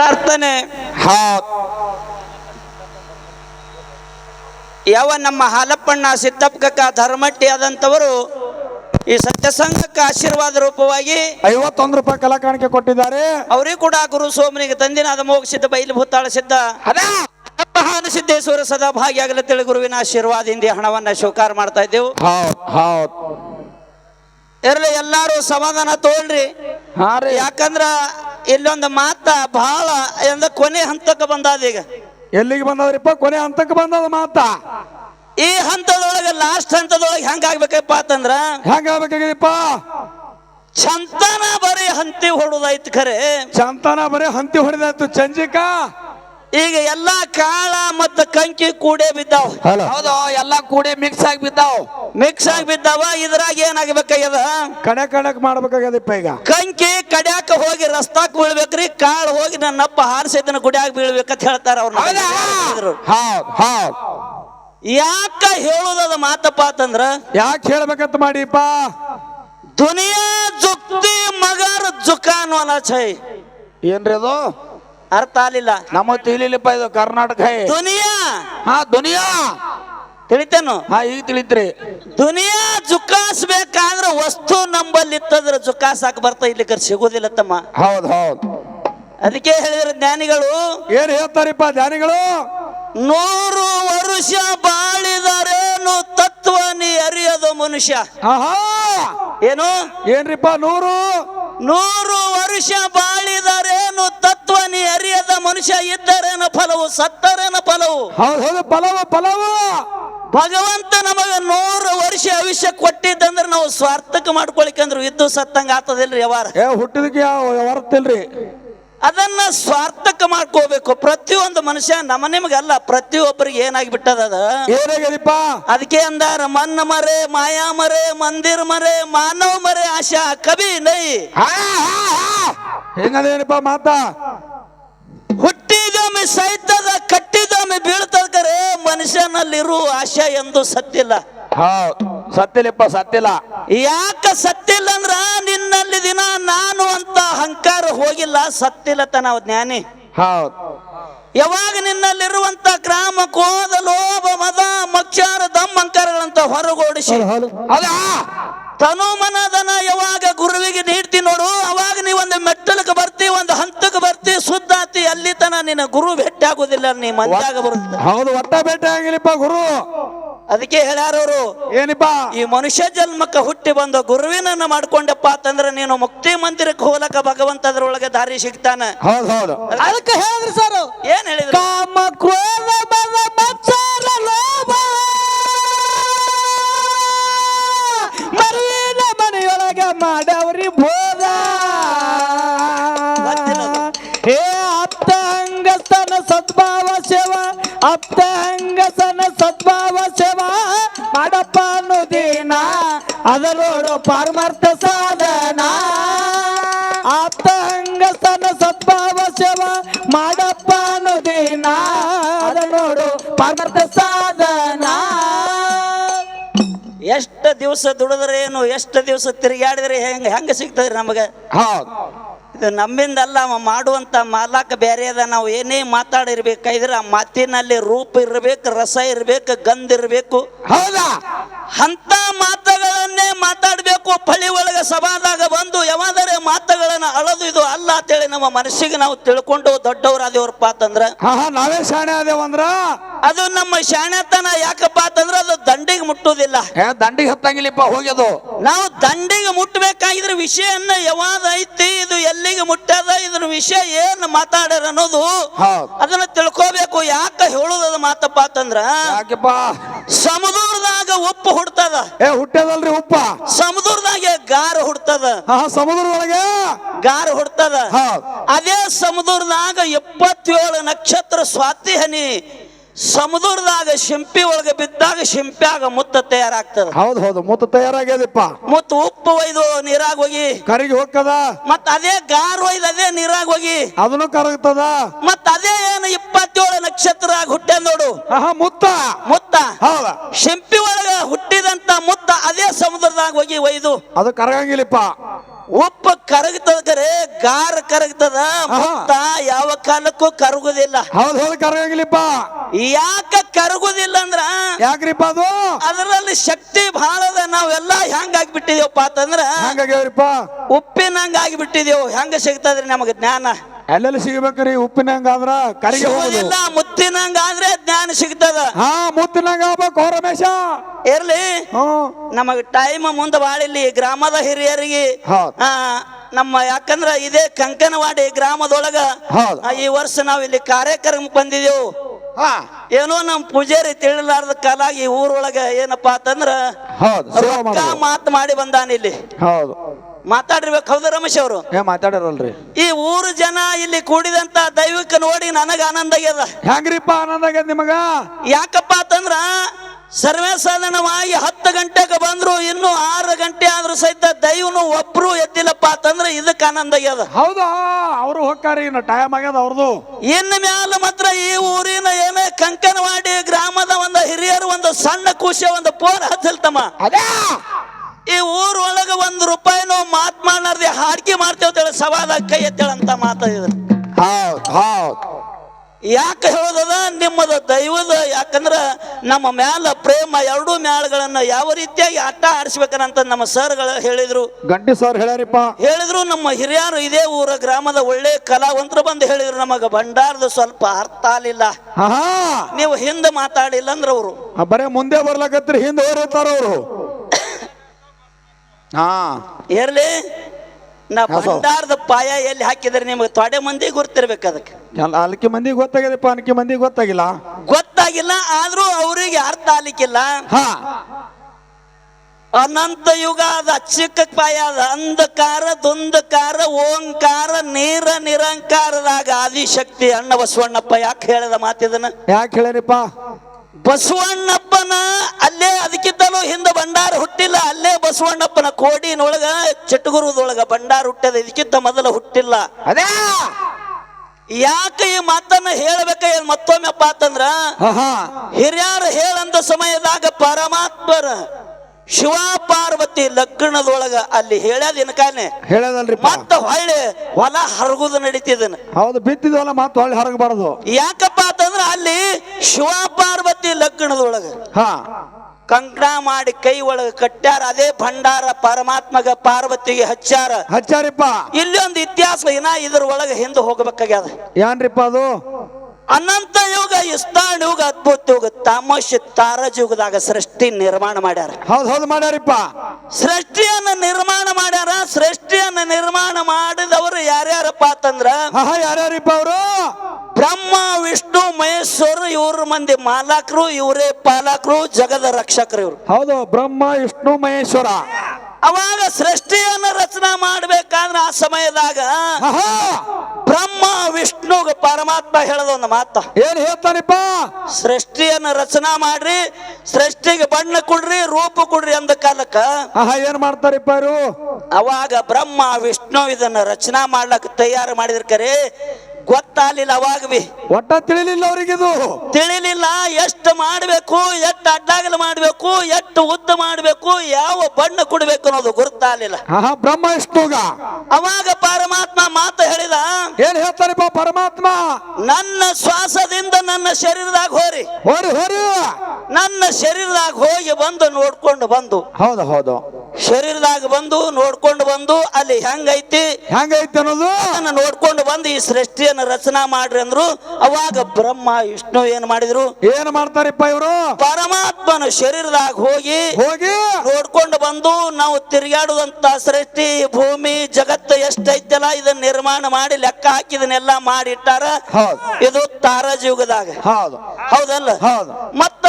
ಪ್ರಾರ್ಥನೆ. ಯಾವ ನಮ್ಮ ಹಾಲಪ್ಪಣ್ಣ ಸಿದ್ದಪ್ಪಕ್ಕ ಧರ್ಮಟ್ಟಿ ಆದಂತವರು ಈ ಸತ್ಯಸಂಘಕ್ಕೆ ಆಶೀರ್ವಾದ ರೂಪವಾಗಿ ಐವತ್ತೊಂದು ರೂಪಾಯಿ ಕಲಾಕಾಣಿಕೆ ಕೊಟ್ಟಿದ್ದಾರೆ. ಅವರಿಗೂ ಕೂಡ ಗುರು ಸೋಮನಿಗೆ ತಂದಿನಾದ ಮೋಗ ಸಿದ್ಧ ಬೈಲಿ ಭೂತಾಳ ಸಿದ್ಧ. ಅದ ಮಹಾನ ಸಿದ್ದೇಶ್ವರ ಸದಾ ಭಾಗಿಯಾಗಲಿ ತಿಳಿ ಗುರುವಿನ ಆಶೀರ್ವಾದದಿಂದ ಹಣವನ್ನ ಸ್ವೀಕಾರ ಮಾಡ್ತಾ ಇದ್ದೇವು. ಇರಲಿ ಎಲ್ಲಾರು ಸಮಾಧಾನ ತೋಳ್ರಿ. ಯಾಕಂದ್ರ ಇಲ್ಲೊಂದು ಮಾತ ಬಹಳ ಎಂದ ಕೊನೆ ಹಂತಕ್ಕೆ ಬಂದಾದ ಈಗ. ಎಲ್ಲಿಗೆ ಬಂದದ್ರಿಪ್ಪ? ಕೊನೆ ಹಂತಕ್ಕೆ ಬಂದದ ಮಾತಾ. ಈ ಹಂತದೊಳಗೆ ಲಾಸ್ಟ್ ಹಂತದೊಳಗೆ ಹೆಂಗ ಆಗ್ಬೇಕಪ್ಪ ಅಂತಂದ್ರ? ಹೆಂಗ ಆಗ್ಬೇಕಾಗಿದಪ್ಪ? ಚಂತನ ಬರೀ ಹಂತಿ ಹೊಡುದಾಯ್ತು ಖರೆ. ಚಂತನ ಬರೀ ಹಂತಿ ಹೊಡೆದಾಯ್ತು ಚಂಜಿಕಾ. ಈಗ ಎಲ್ಲಾ ಕಾಳ ಮತ್ತ ಕಂಕಿ ಕೂಡೆ ಬಿದ್ದಾವ. ಹೌದು ಎಲ್ಲಾ ಕೂಡಿ ಮಿಕ್ಸ್ ಆಗಿ ಬಿದ್ದಾವ್. ಮಿಕ್ಸ್ ಆಗಿ ಬಿದ್ದಾವ ಇದ್ರಾಗ ಏನಾಗಬೇಕಾಗ್ಯದ ಕಡೆ ಕಣಕ್ ಮಾಡ್ಬೇಕಾಗ್ಯದಪ್ಪ ಈಗ. ಕಂಕಿ ಕಡ್ಯಾಕ ಹೋಗಿ ರಸ್ತಾಕ್ ಬೀಳ್ಬೇಕ್ರಿ ಕಾಳ್ ಹೋಗಿ ನನ್ನಪ್ಪ ಹಾರಿಸಿದ್ದನ ಗುಡಿಯಾಗ ಬೀಳ್ಬೇಕಂತ ಹೇಳ್ತಾರ? ಅವ್ರ ಹೌದ್? ಹೌದ್ ಯಾಕ ಹೇಳುದದ ಮಾತಪ್ಪ ಅಂತಂದ್ರ ಯಾಕೆ ಹೇಳ್ಬೇಕಂತ ಮಾಡಿಪ್ಪ? ದುನಿಯಾ ಜುಕ್ತಿ ಮಗರ್ ಜುಕಾನ್ ವಾಲ ಛೈ ಏನ್ರಿ ಅದು? ಅರ್ಥ ಆಲಿಲ್ಲ ನಮ್ಮ ತಿಳಿಲಿಪ್ಪ ಇದು ಕರ್ನಾಟಕ. ದುನಿಯಾ? ಹಾ ದುನಿಯಾ. ತಿಳಿತೇನು? ಹಾ ಈಗ ತಿಳಿತ್ರಿ. ದುನಿಯಾ ಜುಕಾಸ್ಬೇಕಾದ್ರ ವಸ್ತು ನಂಬಲ್ಲಿ ಇತ್ತಂದ್ರ ಜುಕಾಸಾಕ್ ಬರ್ತಾ ಇಲ್ಲಿ ಕರ್ ಸಿಗೋದಿಲ್ಲ ತಮ್ಮ. ಹೌದ್ ಹೌದ್. ಅದಕ್ಕೆ ಹೇಳಿದ್ರೆ ಜ್ಞಾನಿಗಳು ಏನ್ ಹೇಳ್ತಾರಿಪ್ಪ ಜ್ಞಾನಿಗಳು? ನೂರು ವರುಷ ಬಾಳಿದರೇನು ತತ್ವ ನೀ ಅರಿಯದು ಮನುಷ್ಯ. ಆಹಾ! ಏನು? ಏನ್ರಿಪ್ಪ ನೂರು? ನೂರು ವರ್ಷ ಬಾಳಿದರೇನು ತತ್ವ ನೀ ಅರಿಯದ ಮನುಷ್ಯ ಇದ್ದರೇನು ಫಲವು ಸತ್ತರೇನ ಫಲವು. ಹೌದ್ ಹೌದು ಪಲವ ಪಲವ ಭಗವಂತ ನಮಗೆ ನೂರು ವರ್ಷ ಆಯುಷ್ಯ ಕೊಟ್ಟಿದ್ದಂದ್ರೆ ನಾವು ಸ್ವಾರ್ಥಕ್ಕೆ ಮಾಡ್ಕೊಳಿಕಂದ್ರು ಇದ್ದು ಸತ್ತಂಗ ಆತದಿಲ್ರಿ ವ್ಯವಹಾರ. ಏ ಹುಟ್ಟಿದಕ್ಕೆ ಯಾವ ಅದನ್ನ ಸ್ವಾರ್ಥಕ್ಕೆ ಮಾಡ್ಕೋಬೇಕು. ಪ್ರತಿಯೊಂದು ಮನುಷ್ಯ ನಮ್ಮ ನಿಮಗಲ್ಲ ಪ್ರತಿಯೊಬ್ಬರಿಗೆ ಏನಾಗಿ ಬಿಟ್ಟದ ಅದ? ಏನಾಗ್ಯದಿಪ್ಪ? ಅದಕ್ಕೆ ಅಂದಾರ ಮನ್ನ ಮರೆ ಮಾಯಾ ಮರೆ ಮಂದಿರ್ ಮರೆ ಮಾನವ ಮರೆ ಆಶಾ ಕವಿ ನೈ. ಹೆಂಗದೇನಪ್ಪ ಮಾತಾ? ಹುಟ್ಟಿದೊಮ್ಮೆ ಸೈತದ ಕಟ್ಟಿದೊಮ್ಮೆ ಬೀಳ್ತದ ಕರೆ ಮನುಷ್ಯನಲ್ಲಿರು ಆಶಾ ಎಂದು ಸತ್ತಿಲ್ಲ. ಹಾ ಸತ್ತಿಲ್ಲಪ್ಪ ಸತ್ತಿಲ್ಲ. ಯಾಕ ಸತ್ತಿಲ್ಲ ಅಂದ್ರ ನಿನ್ನಲ್ಲಿ ದಿನ ನಾನು ಅಂತ ಅಹಂಕಾರ ಹೋಗಿಲ್ಲ ಸತ್ತಿಲ್ಲ ತನ ಜ್ಞಾನಿ. ಹೌದು. ಯಾವಾಗ ನಿನ್ನಲ್ಲಿರುವಂತ ಗ್ರಾಮ ಕೋದ ಲೋಭ ಮದ ಮಚ್ಚಾರ ದಮ್ ಅಂಕಾರಗಳಂತ ಹೊರಗೋಡಿಸಿ ಅದ ತನು ಮನದನ ಯಾವಾಗ ಗುರುವಿಗೆ ನೀಡ್ತಿ ನೋಡು ಅವಾಗ ನೀ ಒಂದು ಮೆಟ್ಟಲಕ್ಕೆ ಬರ್ತಿ ಒಂದು ಹಂತಕ್ಕೆ ಬರ್ತಿ ಸುದ್ದಾತಿ ಅಲ್ಲಿ ತನ ನಿನ್ನ ಗುರು ಭೇಟಿ ಆಗುದಿಲ್ಲ ನೀ ಮಂದಾಗ ಬರುತ್ತೆ ಹೌದು ಒಟ್ಟ ಭೇಟಿ ಆಗಿಲ್ಲಪ್ಪ ಗುರು. ಅದಕ್ಕೆ ಹೇಳ್ಯಾರವರು ಏನಪ್ಪ ಈ ಮನುಷ್ಯ ಜನ್ಮಕ್ಕೆ ಹುಟ್ಟಿ ಬಂದ ಗುರುವಿನನ್ನ ಮಾಡ್ಕೊಂಡಪ್ಪ ಅಂತಂದ್ರೆ ನೀನು ಮುಕ್ತಿ ಮಂದಿರಕ್ಕೆ ಹೋಲಕ ಭಗವಂತ ಅದ್ರೊಳಗೆ ದಾರಿ ಸಿಗ್ತಾನ. ಹೌದು ಹೌದು. ಅದಕ್ಕೆ ಹೇಳಿದ್ರು ಸರ್ ಏನ್ ಹೇಳಿದ್ರು? ಕಾಮ ಕ್ರೋಧ ಮತ್ಸರ ಅಂಗಸ್ತನ ಸದ್ಭಾವ ಸೇವ ಅಪ್ತ ಹೆಂಗಸನ ಸದ್ಭಾವ ಸೇವ ಮಾಡಪ್ಪ ಅನ್ನೋದೇನ ಅದರೋಡು ಪಾರಮಾರ್ಥ ಸಾಧನ. ಆಪ್ತ ಹೆಂಗಸನ ಸದ್ಭಾವ ಸೇವ ಮಾಡಪ್ಪ ಅನ್ನೋದೇನ ಅದರೋಡು ಪಾರಮಾರ್ಥ ಸಾಧನ. ಎಷ್ಟು ದಿವಸ ದುಡಿದ್ರೇನು ಎಷ್ಟು ದಿವಸ ತಿರುಗಾಡಿದ್ರೆ ಹೆಂಗ ಹೆಂಗ ಸಿಗ್ತದ್ರಿ ನಮಗೆ? ಹೌದು. ನಮ್ಮಿಂದಲ್ಲ ಮಾಡುವಂಥ ಮಾಡುವಂತ ಮಾಲಕ ಬೇರೆ ಅದ. ನಾವು ಏನೇ ಮಾತಾಡಿರ್ಬೇಕಾದ್ರೆ ಆ ಮಾತಿನಲ್ಲಿ ರೂಪ ಇರಬೇಕು ರಸ ಇರಬೇಕು ಗಂಧ ಇರಬೇಕು. ಹೌದಾ? ಅಂತ ಮಾತುಗಳನ್ನೇ ಮಾತಾಡಬೇಕು. ಫಳಿ ಒಳಗೆ ಸಭಾದಾಗ ಬಂದು ಯಾವಾದರೆ ಮಾತುಗಳನ್ನ ಅಳದು ಇದು ಅಲ್ಲ ಅಂತೇಳಿ ನಮ್ಮ ಮನಸ್ಸಿಗೆ ನಾವು ತಿಳ್ಕೊಂಡು ದೊಡ್ಡವರಾದೇವ್ರಪ್ಪ ಅಂತಂದ್ರ ನಾವೇ ಶಾಣೆ ಆದೇವಂದ್ರ ಅದು ನಮ್ಮ ಶಾಣೆತನ ಯಾಕಪ್ಪ ಅಂತಂದ್ರೆ ಅದು ದಂಡಿಗೆ ಮುಟ್ಟುವುದಿಲ್ಲ. ದಂಡಿಗೆ ಹತ್ತಂಗಿಲ್ಲಪ್ಪ ಹೋಗ್ಯದು. ನಾವು ದಂಡಿಗೆ ಮುಟ್ಟಬೇಕಾಗಿದ್ರೆ ವಿಷಯನ್ನ ಯಾವಾಗ ಇದು ಮುಟ್ಟದ ಇದ್ರ ವಿಷಯ ಏನ್ ಮಾತಾಡ್ಯಾರ ಅನ್ನೋದು ಅದನ್ನ ತಿಳ್ಕೋಬೇಕು. ಯಾಕ ಹೇಳುದದ ಮಾತಪ್ಪ ಅಂತಂದ್ರ ಸಮುದ್ರದಾಗ ಉಪ್ಪು ಹುಡ್ತದ. ಏ ಹುಟ್ಟದಲ್ರಿ ಉಪ್ಪ. ಸಮುದ್ರದಾಗ ಗಾರ ಹುಡ್ತದ. ಸಮುದ್ರದೊಳಗೆ? ಗಾರ ಹುಡ್ತದ. ಅದೇ ಸಮುದ್ರದಾಗ ಎಪ್ಪತ್ತೇಳು ನಕ್ಷತ್ರ ಸ್ವಾತಿ ಹನಿ ಸಮುದ್ರದಾಗ ಶಿಂಪಿ ಒಳಗೆ ಬಿದ್ದಾಗ ಶಿಂಪ್ಯಾಗ ಮುತ್ತ ತಯಾರಾಗ್ತದ. ಹೌದು ಹೌದು ಮುತ್ತ ತಯಾರಾಗ್ಯದಪ್ಪ. ಮುತ್ತು ಉಪ್ಪು ಒಯ್ದು ನೀರಾಗ ಹೋಗಿ. ಕರಿಗೆ ಹೋಗ್ತದ? ಮತ್ತ ಅದೇ ಗಾರ್ ಒಯ್ದು ಅದೇ ನೀರಾಗ ಹೋಗಿ. ಅದನ್ನು ಕರಗ್ತದ? ಮತ್ತ ಅದೇ ಏನು ಇಪ್ಪತ್ತೇಳು ನಕ್ಷತ್ರ ಹುಟ್ಟೆ ನೋಡು. ಆಹಾ ಮುತ್ತ? ಮುತ್ತ. ಹೌದ. ಶಿಂಪಿ ಒಳಗ ಹುಟ್ಟಿದಂತ ಮುತ್ತ ಅದೇ ಸಮುದ್ರದಾಗ ಹೋಗಿ ಒಯ್ದು. ಅದು ಕರಗಂಗಿಲ್ಲಪ್ಪ. ಉಪ್ಪು ಕರಗ್ತದ ಕರೆ ಗಾರ್ ಕರಗ್ತದ ಮುತ್ತ ಯಾವ ಕಾಲಕ್ಕೂ ಕರಗುದಿಲ್ಲ. ಹೌದು ಹೌದು ಕರಗಂಗಿಲ್ಲಪ್ಪ. ಯಾಕ ಕರಗುದಿಲ್ಲ ಅಂದ್ರ ಯಾಕ್ರಿಪ್ಪ ಅದು? ಅದರಲ್ಲಿ ಶಕ್ತಿ ಬಹಳ ಅದ ನಾವೆಲ್ಲ ಹೆಂಗ ಆಗ್ಬಿಟ್ಟಿದೇವಪ್ಪ ಅಂತಂದ್ರ ಹಂಗಾಗ್ಯಾವ್ರಿಪ್ಪ? ಉಪ್ಪಿನಂಗ ಆಗಿಬಿಟ್ಟಿದೇವು. ಹೆಂಗ ಸಿಗ್ತದ್ರಿ ನಮಗೆ ಜ್ಞಾನ? ಎಲ್ಲೆಲ್ಲಿ ಸಿಗ್ಬೇಕ್ರಿ? ಉಪ್ಪಿನಂಗಾದ್ರ ಕರಿಗೆ ಹೋಗುದು. ಸಿಗೋದಿಲ್ಲ ಮುತ್ತಿನಂಗ ಆದ್ರೆ ಜ್ಞಾನ ಸಿಗ್ತದ. ಹಾ ಮುತ್ತಿನಂಗ ಆಗ್ಬೇಕು ರಮೇಶ ಇರ್ಲಿ. ಹ್ಮ್ ನಮಗ ಟೈಮ್ ಮುಂದೆ ಬಾಳಿಲ್ಲಿ ಗ್ರಾಮದ ಹಿರಿಯರಿಗೆ. ಹೌದ್. ಆ, ನಮ್ಮ ಯಾಕಂದ್ರ ಇದೇ ಕಂಕನವಾಡಿ ಗ್ರಾಮದೊಳಗ ಹೌದ್. ಆ, ಈ ವರ್ಷ ನಾವು ಇಲ್ಲಿ ಕಾರ್ಯಕ್ರಮಕ್ಕೆ ಬಂದಿದ್ದೆವು ಹಾ. ಏನೋ ನಮ್ಮ ಪೂಜಾರಿ ತಿಳಿಲಾರ್ದ ಕಾಲಾಗಿ ಈ ಊರೊಳಗ ಏನಪ್ಪಾ ಅಂತಂದ್ರ ಹೌದು ಸೇವೆ ರೊಕ್ಕ ಮಾಡೋದು ಮಾತು ಮಾಡಿ ಬಂದಾನ ಇಲ್ಲಿ. ಹೌದು. ಮಾತಾಡಿರ್ಬೇಕು ಹೌದು ರಮೇಶ್ ಅವರು? ಏ ಮಾತಾಡಿರಲ್ರಿ. ಈ ಊರು ಜನ ಇಲ್ಲಿ ಕೂಡಿದಂತ ದೈವಕ್ಕೆ ನೋಡಿ ನನಗ ಆನಂದ ಆಗ್ಯದ. ಹೆಂಗ್ರಿಪ್ಪ ಆನಂದ ಆಗ್ಯದ ನಿಮಗ? ಯಾಕಪ್ಪ ಅಂತಂದ್ರ ಸರ್ವೇ ಸಾಧಾರಣವಾಗಿ ಹತ್ತು ಗಂಟೆಗೆ ಬಂದ್ರು ಇನ್ನು ಆರು ಗಂಟೆ ಆದ್ರೂ ಸಹಿತ ದೈವನು ಒಬ್ರು ಎದ್ದಿಲ್ಲಪ್ಪ ಅಂತಂದ್ರೆ ಇದಕ್ಕೆ ಆನಂದ ಆಗ್ಯದ. ಹೌದಾ? ಅವರು ಹೋಗ್ತಾರೆ ಇನ್ನು ಟೈಮ್ ಆಗ್ಯದ ಅವ್ರದ್ದು ಇನ್ನು ಮ್ಯಾಲ ಮಾತ್ರ ಈ ಊರಿನ ಏನೇ ಕಂಕನವಾಡಿ ಗ್ರಾಮದ ಒಂದು ಹಿರಿಯರು ಒಂದು ಸಣ್ಣ ಖುಷಿ ಒಂದು ಫೋನ್ ಹಚ್ಚಲ್ತಮ್ಮ ಅದೇ! ಈ ಊರೊಳಗೆ ಒಳಗ ಒಂದು ರೂಪಾಯಿನೂ ಮಾತ್ ಮಾಡಿ ಹಾಡ್ಕಿ ಮಾಡ್ತೇವೆ ಸವಾಲಾಗಿ ಕೈ ಎತ್ತೇಳಂತ ಮಾತಾಡಿದ್ರು. ಹೌದು ಹೌದ್. ಯಾಕೆ ಹೇಳೋದದ? ನಿಮ್ಮದು ದೈವದ ಯಾಕಂದ್ರೆ ನಮ್ಮ ಮ್ಯಾಲ ಪ್ರೇಮ ಎರಡೂ ಮ್ಯಾಲ್ಗಳನ್ನು ಯಾವ ರೀತಿಯಾಗಿ ಆಟ ಆಡಿಸ್ಬೇಕಂತ ನಮ್ಮ ಸರ್ಗಳು ಹೇಳಿದ್ರು. ಗಂಟಿ ಸರ್ ಹೇಳ್ಯಾರಿಪ್ಪ. ಹೇಳಿದ್ರು ನಮ್ಮ ಹಿರಿಯರು ಇದೇ ಊರ ಗ್ರಾಮದ ಒಳ್ಳೆ ಕಲಾವಂತರು ಬಂದು ಹೇಳಿದ್ರು ನಮಗ ಭಂಡಾರದ ಸ್ವಲ್ಪ ಅರ್ಥ ಆಲಿಲ್ಲ ನೀವು ಹಿಂದೆ ಮಾತಾಡಿಲ್ಲ ಅಂದ್ರೆ ಅವರು ಬರೇ ಮುಂದೆ ಬರ್ಲಕತ್ರಿ ಹಿಂದೆ ಅವರು. ಹಾ. ಇರ್ಲಿ ನಾ. ಭಂಡಾರದ ಪಾಯ ಎಲ್ಲಿ ಹಾಕಿದ್ರೆ ನಿಮಗೆ ತೊಡೆ ಮಂದಿ ಗುರ್ತಿರ್ಬೇಕು ಅದಕ್ಕೆ. ಎಲ್ಲ ಅಲ್ಕಿ ಮಂದಿಗೆ ಗೊತ್ತಾಗ್ಯದಪ್ಪ ಅನ್ಕಿ ಮಂದಿಗೆ ಗೊತ್ತಾಗಿಲ್ಲ? ಗೊತ್ತಾಗಿಲ್ಲ ಆದ್ರೂ ಅವ್ರಿಗೆ ಅರ್ಥ ಆಗ್ಲಿಕ್ಕಿಲ್ಲ. ಹಾ. ಅನಂತ ಯುಗ ಅದ ಚಿಕ್ಕ ಪಾಯ ಅದ ಅಂಧಕಾರ ದುಂದಕಾರ ಓಂಕಾರ ನೀರ ನಿರಂಕಾರದಾಗ ಆದಿಶಕ್ತಿ ಅಣ್ಣ ಬಸವಣ್ಣಪ್ಪ ಯಾಕೆ ಹೇಳಿದ ಮಾತಿದನ ಯಾಕೆ ಹೇಳ್ಯಾರಿಪ್ಪ ಬಸವಣ್ಣಪ್ಪನ ಅಲ್ಲೇ ಅದಕ್ಕಿಂತಲೂ ಹಿಂದೆ ಭಂಡಾರ ಹುಟ್ಟಿಲ್ಲ ಅಲ್ಲೇ ಬಸವಣ್ಣಪ್ಪನ ಕೋಡಿನೊಳಗ ಚಟಗುರುದೊಳಗ ಭಂಡಾರ ಹುಟ್ಟದ ಇದಕ್ಕಿಂತ ಮೊದಲು ಹುಟ್ಟಿಲ್ಲ. ಅದೇ. ಯಾಕೆ ಈ ಮಾತನ್ನ ಹೇಳಬೇಕ ಮತ್ತೊಮ್ಮೆಪ್ಪ ಅಂತಂದ್ರ? ಹಿರಿಯರು ಹೇಳಂದ ಸಮಯದಾಗ ಪರಮಾತ್ಮರ ಶಿವ ಪಾರ್ವತಿ ಲಗ್ನದೊಳಗ ಅಲ್ಲಿ ಹೇಳ್ಯಾದಿನ ಕಾನೆ ಹೇಳದಲ್ರಿ ಮತ್ತ ಹೊಳ್ಳಿ ಹೊಲ ಹರಗುದು ನಡೀತಿದನ. ಹೌದು ಬಿತ್ತಿದ್ವಲ್ಲ ಮತ್ತೆ ಹೊಳ್ಳಿ ಹರಗಬಾರದು. ಯಾಕಪ್ಪ ಅಂತಂದ್ರ ಅಲ್ಲಿ ಶಿವ ಪಾರ್ವತಿ ಲಗ್ನದೊಳಗ. ಹಾ. ಕಂಕಣ ಮಾಡಿ ಕೈ ಒಳಗೆ ಕಟ್ಟಾರ ಅದೇ ಭಂಡಾರ ಪರಮಾತ್ಮಗ ಪಾರ್ವತಿಗೆ ಹಚ್ಚಾರ ಹಚ್ಚಾರಿಪ್ಪ ಇಲ್ಲಿ ಒಂದು ಇತಿಹಾಸ ಇನ್ನ ಇದ್ರ ಒಳಗ ಹಿಂದೆ ಹೋಗ್ಬೇಕಾಗ್ಯದ. ಏನ್ರಿಪ್ಪ ಅದು? ಅನಂತ ಯುಗ ಇಸ್ತಾಣ ಯುಗ ಅದ್ಭುತ ಯುಗ ತಮಶ ತಾರಜ ಯುಗದಾಗ ಸೃಷ್ಟಿ ನಿರ್ಮಾಣ ಮಾಡ್ಯಾರ. ಹೌದು ಹೌದು ಮಾಡ್ಯಾರಿಪ್ಪ. ಸೃಷ್ಟಿಯನ್ನ ನಿರ್ಮಾಣ ಮಾಡ್ಯಾರ ಸೃಷ್ಟಿಯನ್ನ ನಿರ್ಮಾಣ ಮಾಡಿದವರು ಯಾರ್ಯಾರಪ್ಪ ಅಂತಂದ್ರ ಯಾರ್ಯಾರಿಪ್ಪ ಅವರು? ಬ್ರಹ್ಮ ವಿಷ್ಣು ಮಹೇಶ್ವರ ಇವ್ರ ಮಂದಿ ಮಾಲಕರು ಇವರೇ ಪಾಲಕರು ಜಗದ ರಕ್ಷಕರು ಇವ್ರು. ಹೌದು ಬ್ರಹ್ಮ ವಿಷ್ಣು ಮಹೇಶ್ವರ. ಅವಾಗ ಸೃಷ್ಟಿಯನ್ನ ರಚನಾ ಮಾಡ್ಬೇಕಾದ್ರೆ ಆ ಸಮಯದಾಗ ಆಹಾ! ಬ್ರಹ್ಮ ವಿಷ್ಣು ಪರಮಾತ್ಮ ಹೇಳದ ಒಂದು ಮಾತ. ಏನ್ ಹೇಳ್ತಾನಿಪ್ಪ? ಸೃಷ್ಟಿಯನ್ನ ರಚನಾ ಮಾಡ್ರಿ ಸೃಷ್ಟಿಗೆ ಬಣ್ಣ ಕೊಡ್ರಿ ರೂಪ ಕೊಡ್ರಿ ಅಂದ ಕಾಲಕ್ಕ ಆಹಾ ಏನ್ ಮಾಡ್ತಾರಿಪ್ಪ ಇವರು? ಅವಾಗ ಬ್ರಹ್ಮ ವಿಷ್ಣು ಇದನ್ನ ರಚನಾ ಮಾಡ್ಲಕ್ಕೆ ತಯಾರು ಮಾಡಿದ್ರ ಕರೆ. ಗೊತ್ತಾಗ್ಲಿಲ್ಲ ಅವಾಗ ಬಿ ಒಟ್ಟ ತಿಳಿಲಿಲ್ಲ ಅವ್ರಿಗಿದು. ತಿಳಿಲಿಲ್ಲ ಎಷ್ಟು ಮಾಡಬೇಕು ಎಷ್ಟು ಅಡ್ಡಾಗಲು ಮಾಡಬೇಕು ಎಷ್ಟು ಉದ್ದ ಮಾಡಬೇಕು ಯಾವ ಬಣ್ಣ ಕೊಡಬೇಕು ಅನ್ನೋದು ಗುರುತಾಗಲಿಲ್ಲ. ಆಹಾ ಬ್ರಹ್ಮ ಎಷ್ಟು ಅವಾಗ ಪರಮಾತ್ಮ ಮಾತು ಹೇಳಿದ ಏನ್ ಹೇಳ್ತಾರೆ ಪರಮಾತ್ಮ? ನನ್ನ ಶ್ವಾಸದಿಂದ ನನ್ನ ಶರೀರದಾಗ ಹೋರಿ. ಹೋರಿ ಹೋರಿ. ನನ್ನ ಶರೀರದಾಗ ಹೋಗಿ ಬಂದು ನೋಡ್ಕೊಂಡು ಬಂದು. ಹೌದು ಹೌದು. ಶರೀರದಾಗ ಬಂದು ನೋಡ್ಕೊಂಡು ಬಂದು ಅಲ್ಲಿ ಹೆಂಗೈತಿ? ಹೆಂಗೈತಿ ಅನ್ನೋದು? ಅದನ್ನ ನೋಡ್ಕೊಂಡು ಬಂದು ಈ ಸೃಷ್ಟಿಯನ್ನು ರಚನಾ ಮಾಡ್ರಿ ಅಂದ್ರು. ಅವಾಗ ಬ್ರಹ್ಮ ವಿಷ್ಣು ಏನ್ ಮಾಡಿದ್ರು? ಏನ್ ಮಾಡ್ತಾರಪ್ಪ ಇವರು? ಪರಮಾತ್ಮನ ಶರೀರದಾಗ ಹೋಗಿ ಹೋಗಿ? ನೋಡ್ಕೊಂಡು ಬಂದು ನಾವು ತಿರುಗಾಡುವಂತ ಸೃಷ್ಟಿ ಭೂಮಿ ಜಗತ್ತು ಎಷ್ಟೈತಲ್ಲ ಇದನ್ನ ನಿರ್ಮಾಣ ಮಾಡಿ ಲೆಕ್ಕ ಹಾಕಿದನ್ನೆಲ್ಲ ಮಾಡಿಟ್ಟಾರ. ಹೌದು. ಇದು ತಾರಾಜ ಯುಗದಾಗ ಹೌದು. ಹೌದಲ್ಲ? ಹೌದು. ಮತ್ತ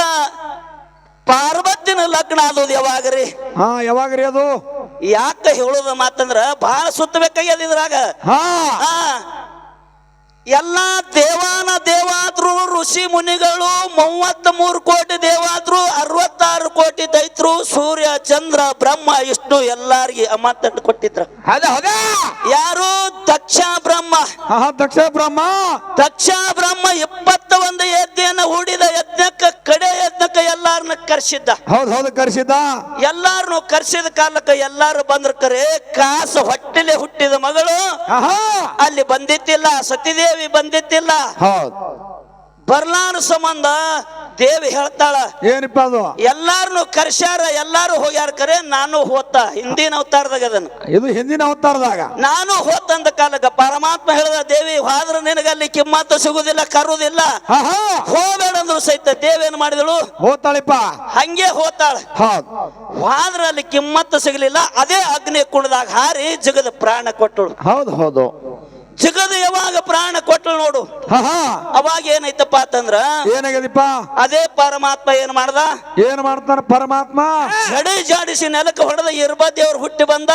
ಲಗ್ನ ಆದೋದು ಯಾವಾಗ್ರಿ? ಹಾ ಯಾವಾಗ್ರಿ ಅದು? ಯಾಕ ಹೇಳೋದ ಮಾತಂದ್ರ ಬಹಳ ಸುತ್ತಬೇಕಾಗ್ಯದ ಇದ್ರಾಗ. ಹಾ. ಎಲ್ಲಾ ದೇವಾನ ದೇವಾದ್ರು ಋಷಿ ಮುನಿಗಳು ಮೂವತ್ತ್ ಮೂರು ಕೋಟಿ ದೇವಾದ್ರು ಅರವತ್ತಾರು ಕೋಟಿ ದೈತ್ರು ಸೂರ್ಯ ಚಂದ್ರ ಬ್ರಹ್ಮ ವಿಷ್ಣು ಎಲ್ಲಾರ್ಗಿ ಅಮಾತಂಡ್ ಕೊಟ್ಟಿದ್ರ. ಯಾರು? ದಕ್ಷ ಬ್ರಹ್ಮ. ದಕ್ಷ ಬ್ರಹ್ಮ. ದಕ್ಷ ಬ್ರಹ್ಮ ಇಪ್ಪತ್ತ ಒಂದು ಯಜ್ಞ ಹೂಡಿದ ಯಜ್ಞಕ್ಕ ಕರ್ಸಿದ್ದ. ಹೌದ್ ಹೌದು ಕರ್ಸಿದ್ದ. ಎಲ್ಲಾರನ್ನು ಕರ್ಸಿದ ಕಾಲಕ್ಕೆ ಎಲ್ಲಾರು ಬಂದ್ರ ಕರೆ ಕಾಸು ಹೊಟ್ಟೆಲೆ ಹುಟ್ಟಿದ ಮಗಳು. ಅಲ್ಲಿ ಬಂದಿತ್ತಿಲ್ಲ ಸತಿದೇವಿ ಬಂದಿತ್ತಿಲ್ಲ ಹೌದ್. ಬರ್ಲಾರ ಸಂಬಂಧ ದೇವಿ ಹೇಳ್ತಾಳ ಏನಪ್ಪ ಅದು? ಎಲ್ಲಾರನು ಕರ್ಸ್ಯಾರ ಎಲ್ಲಾರು ಹೋಗ್ಯಾರ ಕರೆ ನಾನು ಹೋತ. ಹಿಂದಿನ ಅವತಾರದಾಗ ಅದನ್ನ. ಇದು ಹಿಂದಿನ ಅವತಾರದಾಗ? ನಾನು ಹೋತಂದ ಕಾಲಕ್ಕ ಪರಮಾತ್ಮ ಹೇಳಿದ ದೇವಿ ಹೋದ್ರ ನಿನಗಲ್ಲಿ ಕಿಮ್ಮತ್ತು ಸಿಗುದಿಲ್ಲ ಕರುದಿಲ್ಲ. ಅಂದ್ರು ಸಹಿತ ದೇವಿ ಏನ್ ಮಾಡಿದಳು? ಹೋತಾಳಿಪ್ಪ. ಹಂಗೆ ಹೋತಾಳ. ಹೌದು. ಹೋದ್ರ ಅಲ್ಲಿ ಕಿಮ್ಮತ್ತು ಸಿಗಲಿಲ್ಲ ಅದೇ ಅಗ್ನಿ ಕುಣದಾಗ ಹಾರಿ ಜಗದ ಪ್ರಾಣ ಕೊಟ್ಟಳು. ಹೌದು ಹೌದು. ಜಗದ ಯಾವಾಗ ಪ್ರಾಣ ಕೊಟ್ಟಳು ನೋಡು. ಅವಾಗ ಏನಾಯ್ತಪ್ಪ ಅಂತಂದ್ರ ಏನಾಗದಿಪ್ಪ ಅದೇ ಪರಮಾತ್ಮ ಏನ್ ಮಾಡ್ದ? ಏನ್ ಮಾಡ್ತಾನ ಪರಮಾತ್ಮ? ಜಡಿ ಜಾಡಿಸಿ ನೆಲಕ್ಕೆ ಹೊಡೆದ ಇರ್ಬದೇವ್ರು ಹುಟ್ಟಿ ಬಂದ.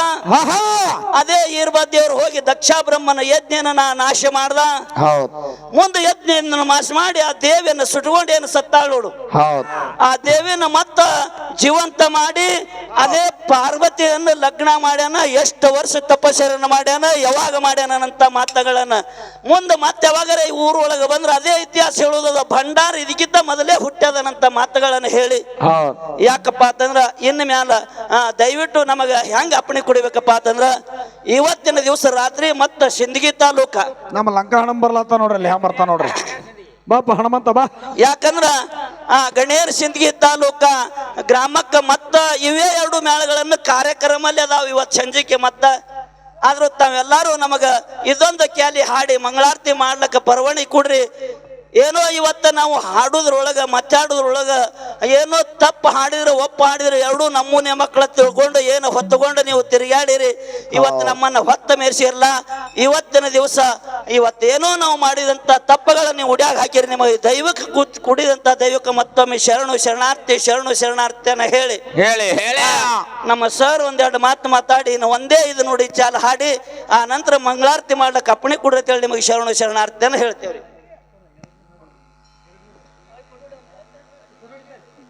ಅದೇ ಇರ್ಬದೇವ್ರು ಹೋಗಿ ದಕ್ಷ ಬ್ರಹ್ಮನ ಯಜ್ಞನ ನಾಶ ಮಾಡ್ದ. ಹೌದ್. ಮುಂದೆ ಯಜ್ಞ ನಾಶ ಮಾಡಿ ಆ ದೇವಿಯನ್ನ ಸುಟ್ಕೊಂಡು ಏನು ಸತ್ತಾಳ ನೋಡು. ಹೌದ್. ಆ ದೇವಿನ ಮತ್ತ ಜೀವಂತ ಮಾಡಿ ಅದೇ ಪಾರ್ವತಿಯನ್ನು ಲಗ್ನ ಮಾಡ್ಯಾನ ಎಷ್ಟು ವರ್ಷ ತಪಸ್ಸರನ್ನ ಮಾಡ್ಯಾನ ಯಾವಾಗ ಮಾಡ್ಯಾನಂತ ಮಾತುಗಳನ್ನ. ಮುಂದೆ ಮತ್ತೆ ಯಾವಾಗರ ಈ ಊರೊಳಗೆ ಬಂದ್ರೆ ಅದೇ ಇತಿಹಾಸ ಹೇಳುವುದ ಭಂಡಾರ ಇದಕ್ಕಿಂತ ಮೊದಲೇ ಹುಟ್ಟ್ಯದನಂತ ಮಾತುಗಳನ್ನು ಹೇಳಿ. ಯಾಕಪ್ಪ ಅಂತಂದ್ರ ಇನ್ನು ಮ್ಯಾಲ ದಯವಿಟ್ಟು ನಮಗೆ ಹೆಂಗ ಅಪ್ಪಣೆ ಕುಡಿಬೇಕಪ್ಪ ಅಂತಂದ್ರ ಇವತ್ತಿನ ದಿವಸ ರಾತ್ರಿ ಮತ್ತ ಸಿಂದಗಿ ತಾಲೂಕ. ನಮ್ಮ ಲಂಕಾ ಹಣಂ ಬರ್ಲತ್ತ ನೋಡ್ರಿ ಹ್ಯಾಂಗ ಬರ್ತಾ ನೋಡ್ರಿ. ಬಾಪ ಹಣಮಂತ ಬಾ. ಯಾಕಂದ್ರ ಆ ಗಣೇರ್ ಸಿಂದಗಿ ತಾಲೂಕ ಗ್ರಾಮಕ್ಕ ಮತ್ತ ಇವೇ ಎರಡು ಮೇಳಗಳನ್ನು ಕಾರ್ಯಕ್ರಮಲ್ಲಿ ಅದಾವ ಇವತ್ತು ಸಂಜಿಕೆ ಮತ್ತ. ಆದ್ರೂ ತಾವೆಲ್ಲರೂ ನಮಗ ಇದೊಂದು ಕ್ಯಾಲಿ ಹಾಡಿ ಮಂಗಳಾರತಿ ಮಾಡ್ಲಕ್ಕ ಪರವಾನಿ ಕೊಡ್ರಿ. ಏನೋ ಇವತ್ತ ನಾವು ಹಾಡುದ್ರೊಳಗ ಮಚ್ಚಾಡೋದ್ರೊಳಗೆ ಏನೋ ತಪ್ಪು ಹಾಡಿದ್ರೆ ಒಪ್ಪು ಹಾಡಿದ್ರೆ ಎರಡೂ ನಮ್ಮೂನೆ ಮಕ್ಕಳ ತಿಳ್ಕೊಂಡು ಏನು ಹೊತ್ತುಕೊಂಡು ನೀವು ತಿರುಗಾಡಿರಿ. ಇವತ್ತು ನಮ್ಮನ್ನ ಹೊತ್ತ ಮೇರಿಸಿರಲ್ಲ ಇವತ್ತಿನ ದಿವಸ ಇವತ್ತೇನೋ ನಾವು ಮಾಡಿದಂತ ತಪ್ಪುಗಳನ್ನು ನೀವು ಉಡ್ಯಾಗ ಹಾಕಿರಿ. ನಿಮಗೆ ದೈವಕ್ಕೆ ಕೂತ್ ಕುಡಿದಂತ ದೈವಕ್ಕೆ ಮತ್ತೊಮ್ಮೆ ಶರಣು ಶರಣಾರ್ಥಿ ಶರಣು ಶರಣಾರ್ಥಿಯನ್ನ ಹೇಳಿ. ಹೇಳಿ ಹೇಳಿ. ನಮ್ಮ ಸರ್ ಒಂದೆರಡು ಮಾತು ಮಾತಾಡಿ ಇನ್ನು ಒಂದೇ ಇದು ನೋಡಿ ಚಾಲ ಹಾಡಿ ಆ ನಂತರ ಮಂಗಳಾರತಿ ಮಾಡ್ಲಿಕ್ಕೆ ಅಪ್ಪಣೆ ಕೊಡ್ರಿ ಅಂತೇಳಿ ನಿಮಗೆ ಶರಣು ಶರಣಾರ್ಥಿಯನ್ನ ಹೇಳ್ತೇವ್ರಿ.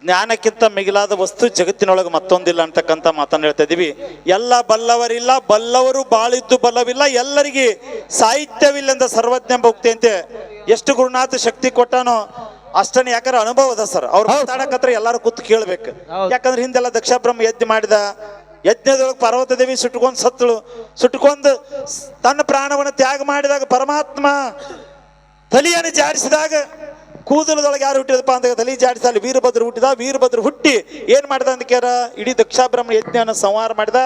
ಜ್ಞಾನಕ್ಕಿಂತ ಮಿಗಿಲಾದ ವಸ್ತು ಜಗತ್ತಿನೊಳಗೆ ಮತ್ತೊಂದಿಲ್ಲ ಅಂತಕ್ಕಂಥ ಮಾತನ್ನು ಹೇಳ್ತಾ ಇದ್ದೀವಿ. ಎಲ್ಲ ಬಲ್ಲವರಿಲ್ಲ ಬಲ್ಲವರು ಬಾಳಿದ್ದು ಬಲ್ಲವಿಲ್ಲ ಎಲ್ಲರಿಗೆ ಸಾಹಿತ್ಯವಿಲ್ಲಂದ ಸರ್ವಜ್ಞ ಭಕ್ತಿ ಅಂತೆ ಎಷ್ಟು ಗುರುನಾಥ ಶಕ್ತಿ ಕೊಟ್ಟಾನೋ ಅಷ್ಟನ್ನು ಯಾಕಂದ್ರೆ ಅನುಭವ ಅದ ಸರ್. ಅವ್ರು ಮಾತಾಡಕತ್ರ ಎಲ್ಲರೂ ಕೂತ್ ಕೇಳ್ಬೇಕು. ಯಾಕಂದ್ರೆ ಹಿಂದೆಲ್ಲ ದಕ್ಷಾಬ್ರಹ್ಮ ಯಜ್ಞ ಮಾಡಿದ ಯಜ್ಞದೊಳಗೆ ಪರ್ವತ ದೇವಿ ಸುಟ್ಕೊಂಡು ಸತ್ತಳು. ಸುಟ್ಕೊಂಡು ತನ್ನ ಪ್ರಾಣವನ್ನು ತ್ಯಾಗ ಮಾಡಿದಾಗ ಪರಮಾತ್ಮ ತಲಿಯನ್ನು ಜಾಡಿಸಿದಾಗ ಕೂದಲದೊಳಗೆ ಯಾರು ಹುಟ್ಟಿದಪ್ಪ ಅಂತ ತಲೆ ಜಾಡಿಸಲ್ಲಿ ವೀರಭದ್ರ ಹುಟ್ಟಿದ ವೀರಭದ್ರ ಹುಟ್ಟಿ ಏನ್ ಮಾಡಿದ ಅಂತ ಕೇರ? ಇಡೀ ದಕ್ಷಾಬ್ರಹ್ಮ ಯಜ್ಞವನ್ನು ಸಂಹಾರ ಮಾಡಿದ.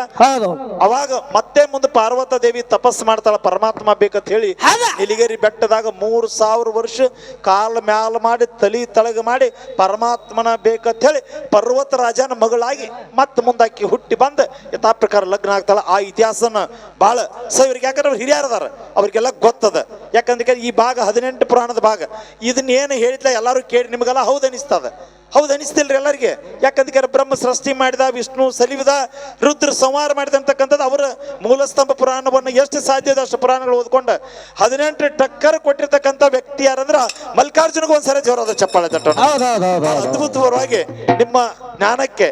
ಅವಾಗ ಮತ್ತೆ ಮುಂದೆ ಪಾರ್ವತ ದೇವಿ ತಪಸ್ ಮಾಡ್ತಾಳ ಪರಮಾತ್ಮ ಬೇಕಂತ ಹೇಳಿ ನಿಲಿಗೇರಿ ಬೆಟ್ಟದಾಗ ಮೂರು ಸಾವಿರ ವರ್ಷ ಕಾಲ ಮ್ಯಾಲ ಮಾಡಿ ತಲಿ ತಳಗ ಮಾಡಿ ಪರಮಾತ್ಮನ ಬೇಕಂತ ಹೇಳಿ ಪರ್ವತ ರಾಜನ ಮಗಳಾಗಿ ಮತ್ತೆ ಮುಂದಾಕಿ ಹುಟ್ಟಿ ಬಂದ. ಯಥಾ ಪ್ರಕಾರ ಲಗ್ನ ಆಗ್ತಾಳ. ಆ ಇತಿಹಾಸನ ಬಹಳ ಸೊ ಇವ್ರಿಗೆ ಯಾಕಂದ್ರೆ ಅವ್ರು ಹಿರಿಯರದಾರ ಅವ್ರಿಗೆಲ್ಲ ಗೊತ್ತದ. ಯಾಕಂದ್ರೆ ಈ ಭಾಗ ಹದಿನೆಂಟು ಪುರಾಣದ ಭಾಗ. ಇದನ್ನ ಏನು ಹೇಳಿದ್ಲ ಎಲ್ಲರೂ ಕೇಳಿ ನಿಮಗೆಲ್ಲ ಹೌದು ಅನಿಸ್ತದ. ಹೌದು ಅನಿಸ್ತಿಲ್ರಿ ಎಲ್ಲರಿಗೆ. ಯಾಕಂದ್ರೆ ಬ್ರಹ್ಮ ಸೃಷ್ಟಿ ಮಾಡಿದ ವಿಷ್ಣು ಸಲಿವಿದ ರುದ್ರ ಸಂಹಾರ ಮಾಡಿದ ಅಂತಕ್ಕಂಥದ್ದು ಅವರ ಮೂಲಸ್ತಂಭ ಪುರಾಣವನ್ನು ಎಷ್ಟು ಸಾಧ್ಯದ ಅಷ್ಟು ಪುರಾಣಗಳು ಓದ್ಕೊಂಡು. ಹದಿನೆಂಟು ಟಕ್ಕರ್ ಕೊಟ್ಟಿರ್ತಕ್ಕಂಥ ವ್ಯಕ್ತಿ ಯಾರಂದ್ರ ಮಲ್ಲಿಕಾರ್ಜುನಗೂ ಒಂದ್ಸರಿ ಜೋರಾದ ಚಪ್ಪಾಳೆ ತಟ್ಟೋಣ. ಅದ್ಭುತವಾಗಿ ನಿಮ್ಮ ಜ್ಞಾನಕ್ಕೆ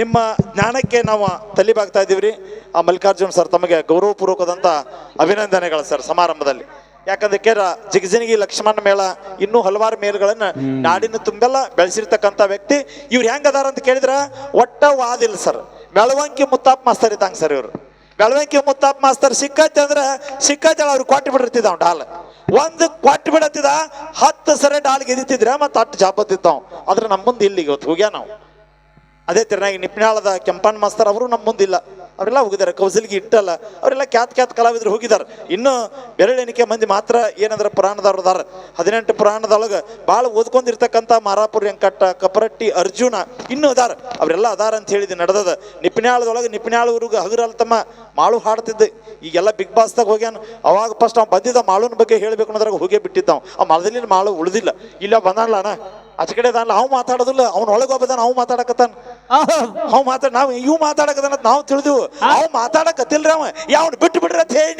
ನಿಮ್ಮ ಜ್ಞಾನಕ್ಕೆ ನಾವು ತಲಿಬಾಗ್ತಾ ಇದೀವ್ರಿ ಆ ಮಲ್ಲಿಕಾರ್ಜುನ್ ಸರ್ ತಮಗೆ ಗೌರವಪೂರ್ವಕದಂತ ಅಭಿನಂದನೆಗಳು ಸರ್ ಸಮಾರಂಭದಲ್ಲಿ. ಯಾಕಂದ್ರೆ ಕೇರ ಜಿಗಜಿನಗಿ ಲಕ್ಷ್ಮಣ ಮೇಳ ಇನ್ನೂ ಹಲವಾರು ಮೇಲ್ಗಳನ್ನ ನಾಡಿನ ತುಂಬೆಲ್ಲ ಬೆಳೆಸಿರ್ತಕ್ಕಂಥ ವ್ಯಕ್ತಿ. ಇವ್ರು ಹೆಂಗ್ ಅದಾರ ಅಂತ ಕೇಳಿದ್ರ? ಒಟ್ಟ ವಾದಿಲ್ಲ ಸರ್. ಬೆಳವಂಕಿ ಮುತ್ತಾಪ್ ಮಾಸ್ತರ್ ಇದ್ದಂಗೆ ಸರ್ ಇವರು. ಬೆಳವಂಕಿ ಮುತ್ತಾಪ್ ಮಾಸ್ತರ್ ಸಿಕ್ಕತ್ತೆ ಅಂದ್ರೆ ಸಿಕ್ಕತ್ತೆ ಅವ್ರು ಕೊಟ್ಟು ಬಿಡಿರ್ತಿದ್ದ ಅವ್ನು ಡಾಲ್. ಒಂದು ಕೊಟ್ಟು ಬಿಡತ್ತಿದ ಹತ್ತು ಸರಿ ಡಾಲ್ ಗೆದಿತಿದ್ರ ಮತ್ತೆ ಅಟ್ಟು ಜಾಬತ್ತಿದ್ದಾವ್ ಆದ್ರೆ ನಮ್ಮ ಮುಂದೆ ಇಲ್ಲಿ ಇವತ್ತು ಹೋಗ್ಯ ನಾವು ಅದೇ ತೆರನಾಗಿ ನಿಪ್ಪಿನಾಳದ ಕೆಂಪನ್ ಮಾಸ್ತರ್ ಅವರು ನಮ್ಮ ಮುಂದಿಲ್ಲ ಅವರೆಲ್ಲ ಹೋಗಿದ್ದಾರೆ. ಕೌಸಲ್ಗೆ ಇಟ್ಟಲ್ಲ. ಅವರೆಲ್ಲ ಕ್ಯಾತ್ ಕ್ಯಾತ್ ಕಲಾವಿದರು ಹೋಗಿದ್ದಾರೆ. ಇನ್ನು ಬೆರಳೆಣಿಕೆ ಮಂದಿ ಮಾತ್ರ ಏನಂದ್ರೆ ಪುರಾಣದವ್ರು ಅದಾರ. ಹದಿನೆಂಟು ಪುರಾಣದೊಳಗೆ ಭಾಳ ಓದ್ಕೊಂಡಿರ್ತಕ್ಕಂಥ ಮಾರಾಪುರ ವೆಂಕಟ ಕಪರಟ್ಟಿ ಅರ್ಜುನ ಇನ್ನೂ ಅದಾರ. ಅವರೆಲ್ಲ ಅದಾರ ಅಂತ ಹೇಳಿದ್ದು ನಡೆದದ. ನಿಪ್ನಾಳದೊಳಗೆ ನಿಪ್ನಾಳವ್ರಿಗೆ ಹಗರಲ್ ತಮ್ಮ ಮಾಳು ಹಾಡ್ತಿದ್ದೆ. ಈಗೆಲ್ಲ ಬಿಗ್ ಬಾಸ್ದಾಗ ಹೋಗ್ಯಾನ. ಅವಾಗ ಫಸ್ಟ್ ಅವ್ನು ಬಂದಿದ್ದ ಮಾಳುನ ಬಗ್ಗೆ ಹೇಳ್ಬೇಕು ಅನ್ನೋದ್ರಾಗ ಹೋಗೇ ಬಿಟ್ಟಿದ್ದ ಅವ. ಆ ಮರದಲ್ಲಿ ಮಾಳು ಉಳಿದಿಲ್ಲ. ಇಲ್ಲ ಬಂದಾನಲ್ಲ ಅಣ್ಣ ಆಚೆ ಕಡೆ ಅದಾನಲ್ಲ ಮಾತಾಡೋದಿಲ್ಲ. ಅವ್ನ ಒಳಗೆ ಒಬ್ಬದಾನ ಅವ್ ಮಾತಾಡಕತ್ತಾನ. ಅವ್ ಮಾತಾಡ ನಾವ್ ಇವ್ ಮಾತಾಡಕತ್ತಾನ ನಾವು ತಿಳಿದಿವು. ಅವ್ ಮಾತಾಡಕತ್ತಿಲ್ರಿ ಅವ. ಯಾವ ಬಿಟ್ಟು ಬಿಡ್ರಿ ಅಂತ ಹೇಳಿ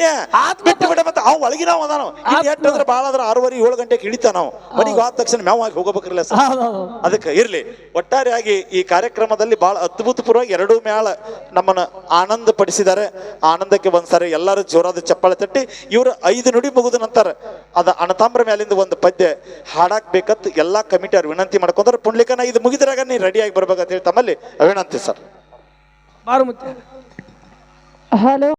ಬಿಟ್ಟು ಬಿಡ ಮತ್ತೆ ಅವ್ ಒಳಗಿನ ಅವ ಅದಾನ. ಇನ್ ಎಷ್ಟ್ ಅಂದ್ರೆ ಆರೂವರೆ ಏಳು ಗಂಟೆಗೆ ಹಿಡಿತಾನ ನಾವು ಮನೆಗೆ ಆದ ತಕ್ಷಣ ಮೇವಾಗಿ ಹೋಗಬೇಕ್ರಲ್ಲ ಸರ್. ಅದಕ್ಕೆ ಇರ್ಲಿ. ಒಟ್ಟಾರೆಯಾಗಿ ಈ ಕಾರ್ಯಕ್ರಮದಲ್ಲಿ ಬಹಳ ಅದ್ಭುತಪೂರ್ವವಾಗಿ ಎರಡೂ ಮ್ಯಾಳ ನಮ್ಮನ್ನ ಆನಂದ ಪಡಿಸಿದ್ದಾರೆ ಆನಂದಕ್ಕೆ ಒಂದ್ಸಾರಿ ಎಲ್ಲರೂ ಜೋರಾದ ಚಪ್ಪಾಳೆ ತಟ್ಟಿ ಇವರು ಐದು ನುಡಿ ಮುಗಿದ ನಂತರ ಅದ ಅಣತಾಂಬ್ರ ಮ್ಯಾಲಿಂದ ಒಂದು ಪದ್ಯ ಹಾಡಾಕ್ ಬೇಕಂತ ಎಲ್ಲಾ ಕಮಿಟಿ ಅವ್ರು ವಿನಂತಿ ಮಾಡ್ಕೊಂಡ್ರೆ ಪುಂಡ್ಲಿಕನ ಇದು ಮುಗಿದ್ರಾಗ ನೀ ರೆಡಿಯಾಗಿ ಬರ್ಬೇಕಂತ ಹೇಳಿ ತಮ್ಮಲ್ಲಿ ವಿನಂತಿ ಸರ್. ಬಾರು ಮುತ್ತೆ ಹಲೋ